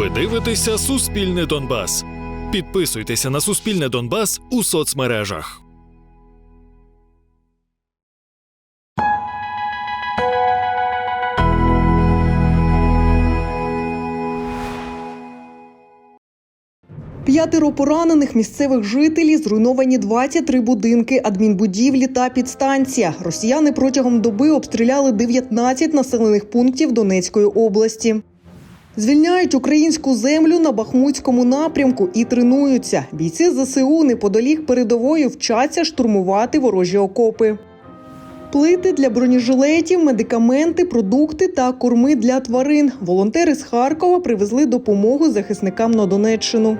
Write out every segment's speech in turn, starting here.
Ви дивитеся Суспільне Донбас. Підписуйтеся на Суспільне Донбас у соцмережах. П'ятеро поранених місцевих жителів, зруйновані 23 будинки, адмінбудівлі та підстанція. Росіяни протягом доби обстріляли 19 населених пунктів Донецької області. Звільняють українську землю на Бахмутському напрямку і тренуються. Бійці ЗСУ неподалік передової вчаться штурмувати ворожі окопи. Плити для бронежилетів, медикаменти, продукти та корми для тварин. Волонтери з Харкова привезли допомогу захисникам на Донеччину.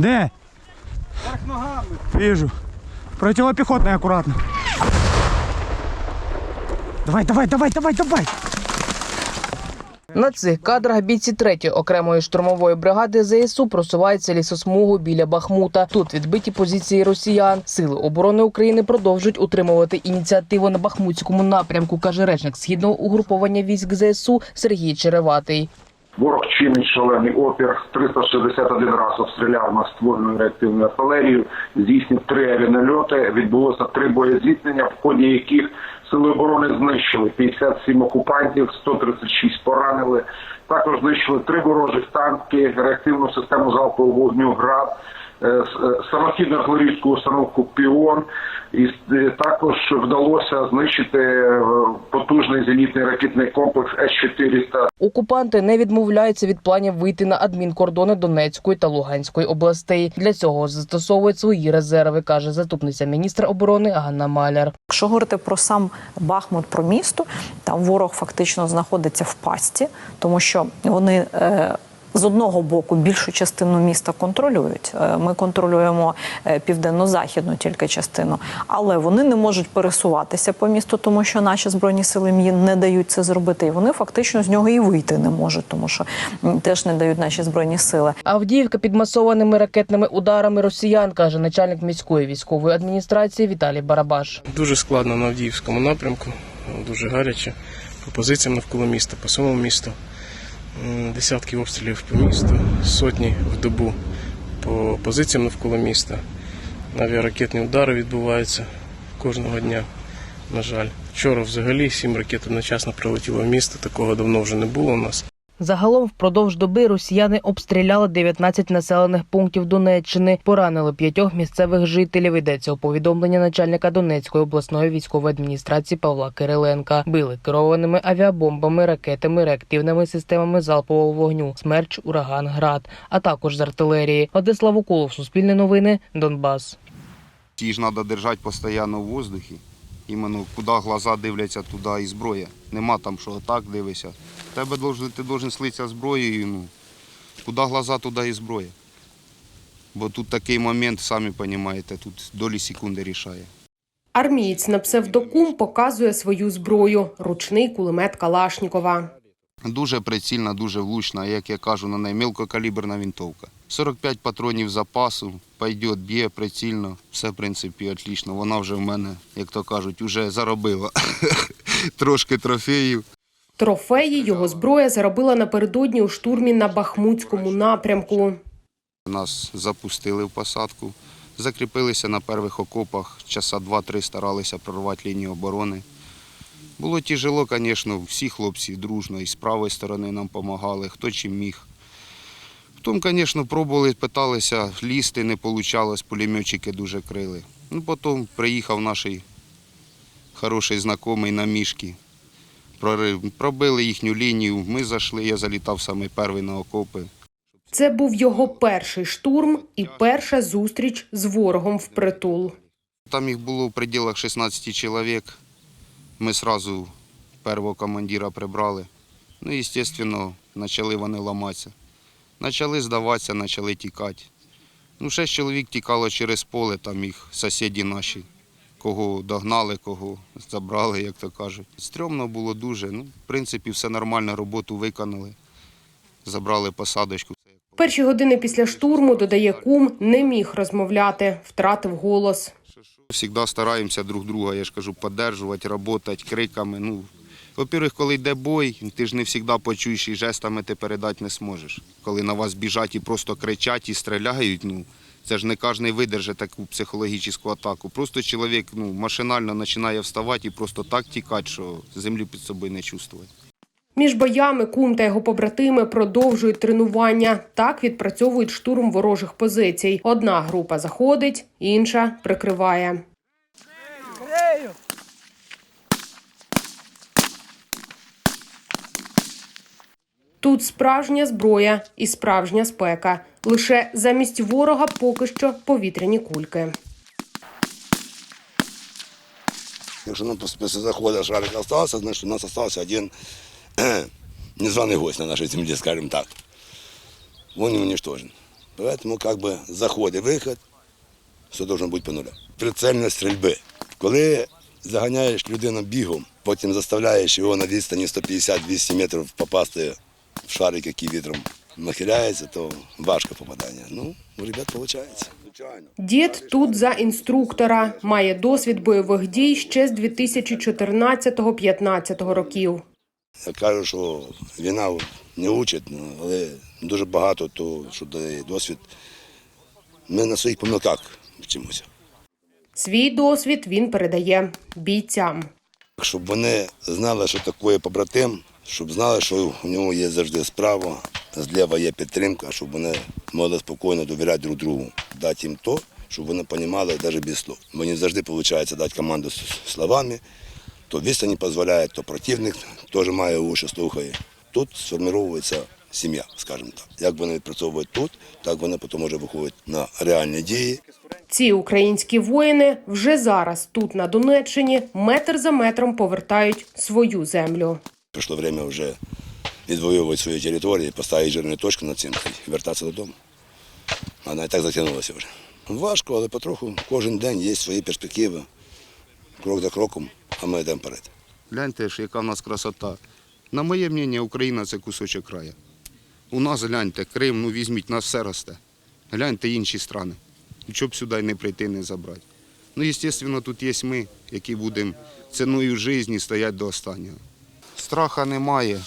Де? ногами? Вижу. Противопехотный аккуратно. Давай, давай, давай, давай, давай. На цих кадрах бійці 3-ї окремої штурмової бригади ЗСУ просуваються лісосмугу біля Бахмута. Тут відбиті позиції росіян. Сили оборони України продовжують утримувати ініціативу на Бахмутському напрямку, каже речник східного угруповання військ ЗСУ Сергій Череватий. Ворог чинить шалений опір. 361 раз обстріляв нас ствольною реактивною артилерією. Здійснив три авіанальоти. Відбулося три боєзіткнення, в ході яких сили оборони знищили 57 окупантів, 136 поранили. Також знищили три ворожих танки, реактивну систему залпового вогню ГРАД, е, е, самохідну артилерійську установку Піон. І е, також вдалося знищити е, потужний зенітний ракетний комплекс С-400 Окупанти не відмовляються від планів вийти на адмінкордони Донецької та Луганської областей. Для цього застосовують свої резерви, каже заступниця міністра оборони Ганна Маляр. Якщо говорити про сам Бахмут, про місто, там ворог фактично знаходиться в пасті, тому що вони. Е, з одного боку більшу частину міста контролюють. Е, Ми контролюємо е, південно-західну тільки частину, але вони не можуть пересуватися по місту, тому що наші збройні сили їм не дають це зробити. І вони фактично з нього і вийти не можуть, тому що теж не дають наші збройні сили. Авдіївка під масованими ракетними ударами росіян, каже начальник міської військової адміністрації Віталій Барабаш. Дуже складно на Авдіївському напрямку, дуже гаряче. По позиціям навколо міста, по самому місту. Десятки обстрілів по місту, сотні в добу по позиціям навколо міста. Авіаракетні удари відбуваються кожного дня, на жаль. Вчора взагалі сім ракет одночасно прилетіло в місто, такого давно вже не було у нас. Загалом впродовж доби росіяни обстріляли 19 населених пунктів Донеччини, поранили п'ятьох місцевих жителів. Йдеться у повідомлення начальника Донецької обласної військової адміністрації Павла Кириленка. Били керованими авіабомбами, ракетами, реактивними системами залпового вогню, смерч, ураган, град, а також з артилерії. Владислав Уколов, Суспільне новини, Донбас. Ті ж треба держати постійно в воздухі. Іменно куди глаза дивляться, туди і зброя. Нема там, що отак дивишся. Тебе должен, ти должен слитися зброєю. Ну, куди глаза, туди і зброя. Бо тут такий момент, самі розумієте, тут долі секунди рішає. Армієць на псевдокум показує свою зброю ручний кулемет Калашнікова. Дуже прицільна, дуже влучна, як я кажу, на неї мілкокаліберна винтовка. 45 патронів запасу, пойде, б'є прицільно, все в принципі отлично. Вона вже в мене, як то кажуть, вже заробила трошки трофеїв. Трофеї його зброя заробила напередодні у штурмі на Бахмутському напрямку. Нас запустили в посадку, закріпилися на перших окопах, часа два-три старалися прорвати лінію оборони. Було тяжело, звісно, всі хлопці дружно і з правої сторони нам допомагали, хто чим міг. Потім, звісно, пробували, питалися лізти, не вийшло, пулеметчики дуже крили. Ну, потім приїхав наш хороший знайомий на мішки. Пробили їхню лінію, ми зайшли, я залітав саме перший на окопи. Це був його перший штурм і перша зустріч з ворогом впритул. Там їх було в пределах 16 чоловік. Ми одразу першого командира прибрали. Ну і, звісно, почали вони ламатися. Почали здаватися, почали тікати. Ну, шість чоловік тікало через поле, там їх сусіди наші, кого догнали, кого забрали, як то кажуть. Стрьомно було дуже. Ну, в принципі, все нормально, роботу виконали. Забрали посадочку. Перші години після штурму, додає кум, не міг розмовляти, втратив голос. Всегда стараємося друг друга, я ж кажу, підтримувати, працювати криками. Ну, во-первых, коли йде бой, ти ж не завжди почуєш і жестами ти передати не зможеш. Коли на вас біжать і просто кричать і стріляють, ну це ж не кожен видержить таку психологічну атаку. Просто чоловік ну, машинально починає вставати і просто так тікати, що землю під собою не чувствує. Між боями кум та його побратими продовжують тренування. Так відпрацьовують штурм ворожих позицій. Одна група заходить, інша прикриває. Тут справжня зброя і справжня спека. Лише замість ворога поки що повітряні кульки. Якщо нам після заходу шарик залишився, значить у нас залишився один незваний гость на нашій землі, скажімо так. Не уничтожен. Поэтому как бы заход виход, все должно бути по нуля. Прицельність стрільби. Коли заганяєш людину бігом, потім заставляєш його на відстані 150-200 метрів попасти шарик, який вітром нахиляється, то важко попадання. Ну, у ребят виходить. Дід тут за інструктора має досвід бойових дій ще з 2014-15 років. Я кажу, що війна не учить, ну, але дуже багато того, що дає досвід. Ми на своїх помилках вчимося. Свій досвід він передає бійцям. Щоб вони знали, що таке побратим, щоб знали, що у нього є завжди справа, зліва є підтримка, щоб вони могли спокійно довіряти друг другу, дати їм то, щоб вони розуміли навіть без слов. Мені завжди виходить дати команду словами, то відстані дозволяє, то противник теж має уші, слухає. Тут сформується сім'я, скажімо так. Як вони відпрацьовують тут, так вони потім вже виходять на реальні дії. Ці українські воїни вже зараз тут на Донеччині метр за метром повертають свою землю. Прийшло время вже відвоювати свої території, поставити жирну точку на цим і вертатися додому. Вона і так затягнулася вже. Важко, але потроху кожен день є свої перспективи. Крок за кроком, а ми йдемо вперед. Гляньте, ж, яка в нас красота. На моє мнення, Україна це кусочок краю. У нас гляньте, Крим, ну візьміть, нас все росте. Гляньте інші страни. Нічого б сюди не прийти, не забрати. Ну, звісно, тут є ми, які будемо ціною житті стояти до останнього. Страха немає.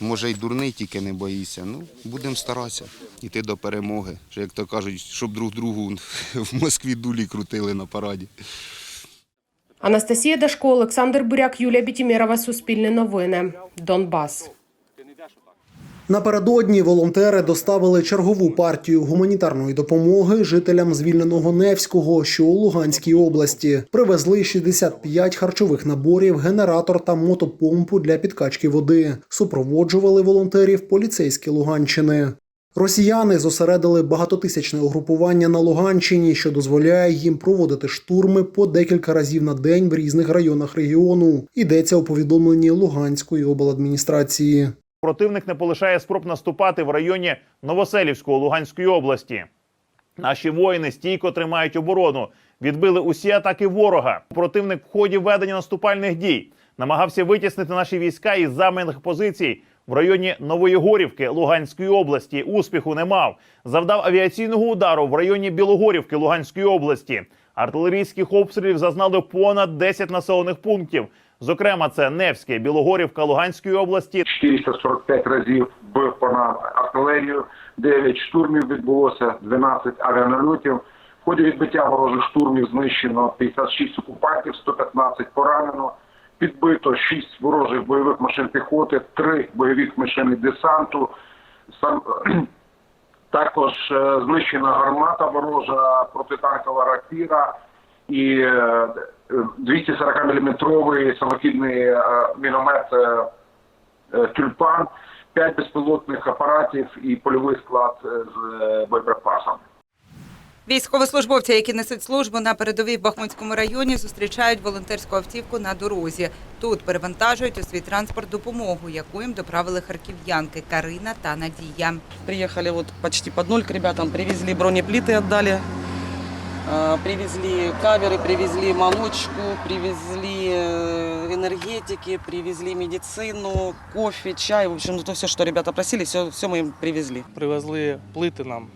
Може, й дурний тільки не боїться. Ну, будемо старатися йти до перемоги. Що, Як то кажуть, щоб друг другу в Москві дулі крутили на параді. Анастасія Дашко, Олександр Буряк, Юлія Бітімєрова, Суспільне новини. Донбас. Напередодні волонтери доставили чергову партію гуманітарної допомоги жителям звільненого Невського, що у Луганській області. Привезли 65 харчових наборів, генератор та мотопомпу для підкачки води. Супроводжували волонтерів поліцейські Луганщини. Росіяни зосередили багатотисячне угрупування на Луганщині, що дозволяє їм проводити штурми по декілька разів на день в різних районах регіону. Йдеться у повідомленні Луганської обладміністрації. Противник не полишає спроб наступати в районі Новоселівського Луганської області. Наші воїни стійко тримають оборону, відбили усі атаки ворога. Противник в ході ведення наступальних дій намагався витіснити наші війська із займаних позицій в районі Нової Горівки Луганської області. Успіху не мав. Завдав авіаційного удару в районі Білогорівки Луганської області. Артилерійських обстрілів зазнали понад 10 населених пунктів. Зокрема, це Невське, Білогорівка Луганської області, 445 разів бив по нас артилерію, 9 штурмів відбулося, 12 авіанальотів. В ході відбиття ворожих штурмів знищено 56 окупантів, 115 поранено, підбито 6 ворожих бойових машин піхоти, 3 бойових машини десанту. Сам також е, знищена гармата ворожа протитанкова рапіра і е, 240-мм самохідний е, міномет е, е, тюльпан, 5 безпілотних апаратів і польовий склад е, з е, боєприпасами. Військовослужбовці, які несуть службу на передовій в Бахмутському районі, зустрічають волонтерську автівку на дорозі. Тут перевантажують у свій транспорт допомогу, яку їм доправили харків'янки Карина та Надія. Приехали вот почти под ноль к ребятам, привезли бронеплиты, отдали. А, Привезли каверы, привезли молочку, привезли э, энергетики, привезли медицину, кофе, чай. В общем, то все, что ребята просили, все, все мы им привезли. Привезли плити нам,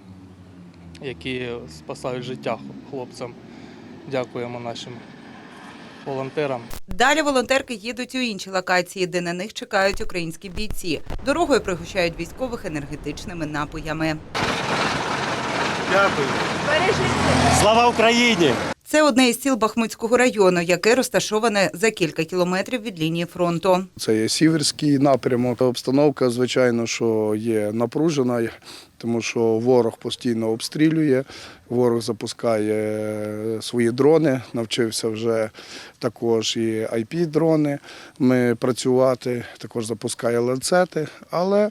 які спасають життя хлопцям. Дякуємо нашим волонтерам. Далі волонтерки їдуть у інші локації, де на них чекають українські бійці. Дорогою пригощають військових енергетичними напоями. Дякую. Слава Україні! Це одне із сіл Бахмутського району, яке розташоване за кілька кілометрів від лінії фронту. Це є сіверський напрямок. Обстановка, звичайно, що є напружена, тому що ворог постійно обстрілює, ворог запускає свої дрони, навчився вже також і IP-дрони ми працювати, також запускає ланцети, але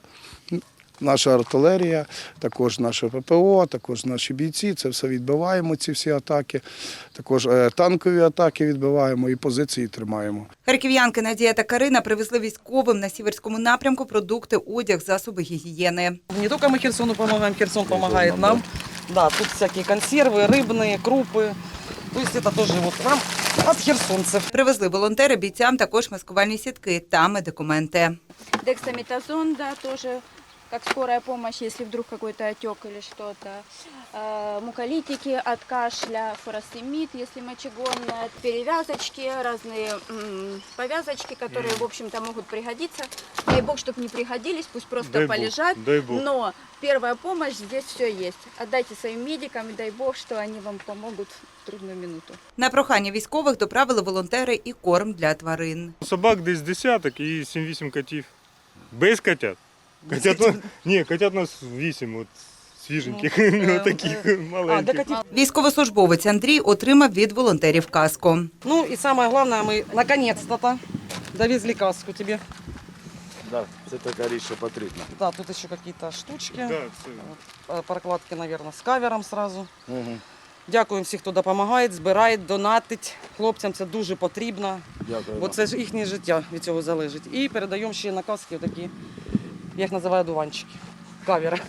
Наша артилерія, також наше ППО, також наші бійці. Це все відбиваємо, ці всі атаки. Також е, танкові атаки відбиваємо і позиції тримаємо. Харків'янки Надія та Карина привезли військовим на сіверському напрямку продукти, одяг, засоби гігієни. Не только мы Херсону помогаем, Херсон помогает нам. Да, тут всякие консервы, рыбные, крупы. То есть это тоже вот нам от херсонцев. Привезли волонтери бійцям також маскувальні сітки та медикаменти. Дексаметазон, да, тоже как скорая помощь, если вдруг какой-то отек или что-то. Э, Муколитики от кашля, фуросемид, если мочегонная, перевязочки, разные м, повязочки, которые, в общем-то, могут пригодиться. Дай бог, чтобы не пригодились, пусть просто Дай бог, полежат. дай бог. Но первая помощь, здесь все есть. Отдайте своим медикам, и дай бог, что они вам помогут в трудную минуту. На прохання військових доправили волонтери і корм для тварин. Собак десь десяток і 7-8 котів. Без котят. Котят, у- ні, котят у нас 8, от свіженьких, е, таких маленьких. Військовослужбовець Андрій отримав від волонтерів каску. Ну и самое главное, мы наконец-то довезли каску тебе. Да, це така річ, що потрібна. Да, тут еще какие-то штучки. Да, це- Э, Прокладки, наверное, с кавером сразу. Дякуємо всіх, хто допомагає, збирає, донатить. Хлопцям це дуже потрібно, Дякую. бо це ж їхнє життя від цього залежить. І передаємо ще на каски такі, я їх називаю дуванчики. Кавери.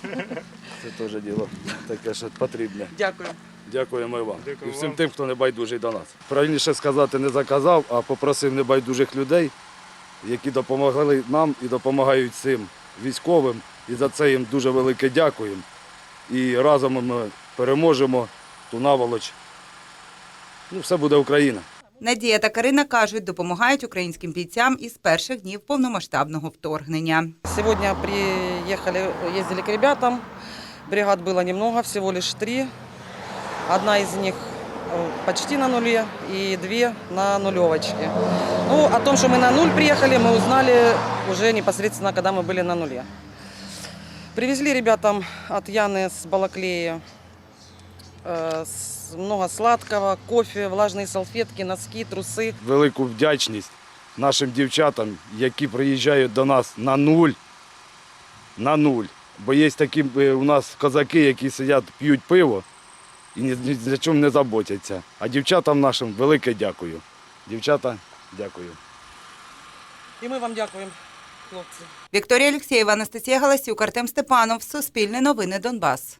Це теж діло таке, що потрібне. Дякую. Дякуємо і вам. Дякую і всім вам. тим, хто не байдужий до нас. Правильніше сказати, не заказав, а попросив небайдужих людей, які допомогли нам і допомагають цим військовим. І за це їм дуже велике дякуємо. І разом ми переможемо ту наволоч. Ну, все буде Україна. Надія та Карина кажуть, допомагають українським бійцям із перших днів повномасштабного вторгнення. Сегодня приехали, ездили к ребятам. Бригад было немного, всего лишь три. Одна из них э, почти на нуле и две на нулевочке. Ну, о том, что мы на нуль приехали, мы узнали уже непосредственно, когда мы были на нуле. Привезли ребятам от Яны с Балаклея э, с- много сладкого, кофе, влажные салфетки, носки, трусы. Велику вдячність нашим дівчатам, які приїжджають до нас на нуль. На нуль. Бо є такі е, у нас козаки, які сидять, п'ють пиво і ні, ні за чим не заботяться. А дівчатам нашим велике дякую. Дівчата, дякую. И мы вам дякуем, хлопцы. Вікторія Олексєєва, Анастасія Галасюк, Артем Степанов. Суспільне новини Донбас.